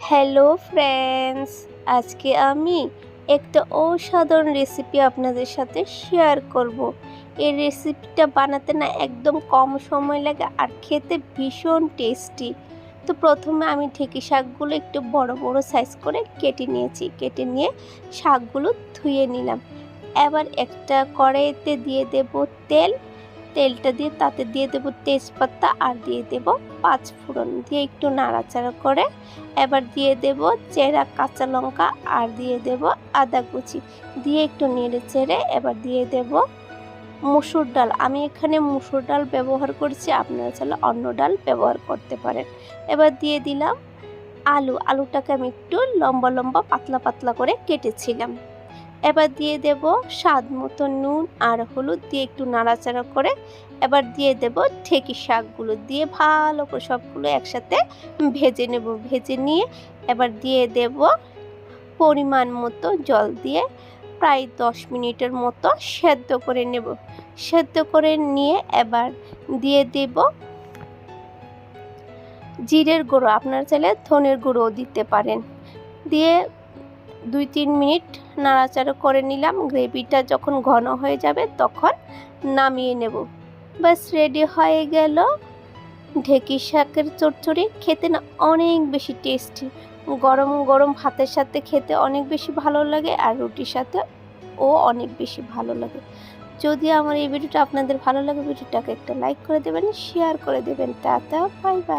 Hello friends, আজকে আমি একটা অসাধারণ রেসিপি আপনাদের সাথে শেয়ার করব। এই রেসিপিটা বানাতে না একদম কম সময় লাগে আর খেতে ভীষণ টেস্টি তো প্রথমে আমি ঢেঁকি শাকগুলো একটু বড় বড় সাইজ করে কেটে নিয়েছি। কেটে নিয়ে শাকগুলো ধুয়ে নিলাম। এবার একটা কড়াইতে দিয়ে দেব তেল। তেলটা দিয়ে তাতে দিয়ে দেব তেজপাতা আর দিয়ে দেব পাঁচ ফোড়ন। দিয়ে একটু নাড়াচাড়া করে এবার দিয়ে দেব চেরা কাঁচা লঙ্কা আর দিয়ে দেব আদা কুচি। দিয়ে একটু নেড়ে চেড়ে এবার দিয়ে দেব মুসুর ডাল। আমি এখানে মুসুর ডাল ব্যবহার করছি, আপনারা চাইলে অন্য ডাল ব্যবহার করতে পারেন। এবার দিয়ে দিলাম আলু। আলুটাকে আমি একটু লম্বা লম্বা পাতলা পাতলা করে কেটেছিলাম। এবার দিয়ে দেব স্বাদ মতো নুন আর হলুদ দিয়ে একটু নাড়াচাড়া করে। এবার দিয়ে দেব ঠেকি শাকগুলো দিয়ে ভালো করে সবগুলো একসাথে ভেজে নেব, ভেজে নিয়ে এবার দিয়ে দেব পরিমাণ মতো জল দিয়ে প্রায় দশ মিনিটের মতো সেদ্ধ করে নেব। সেদ্ধ করে নিয়ে এবার দিয়ে দেব জিরের গুঁড়ো, আপনার চাইলে ধনের গুঁড়োও দিতে পারেন। দিয়ে দুই তিন মিনিট নাড়াচাড়া করে নিলাম। গ্রেভিটা যখন ঘন হয়ে যাবে তখন নামিয়ে নেব। ব্যাস রেডি হয়ে গেল। ঢেকি শাকের চচ্চড়ি খেতে না অনেক বেশি টেস্টি গরম গরম ভাতের সাথে খেতে অনেক বেশি ভালো লাগে আর রুটির সাথে ও অনেক বেশি ভালো লাগে। যদি আমার এই ভিডিওটা আপনাদের ভালো লাগে, ভিডিওটাকে একটা লাইক করে দেবেন শেয়ার করে দেবেন। Tata bye bye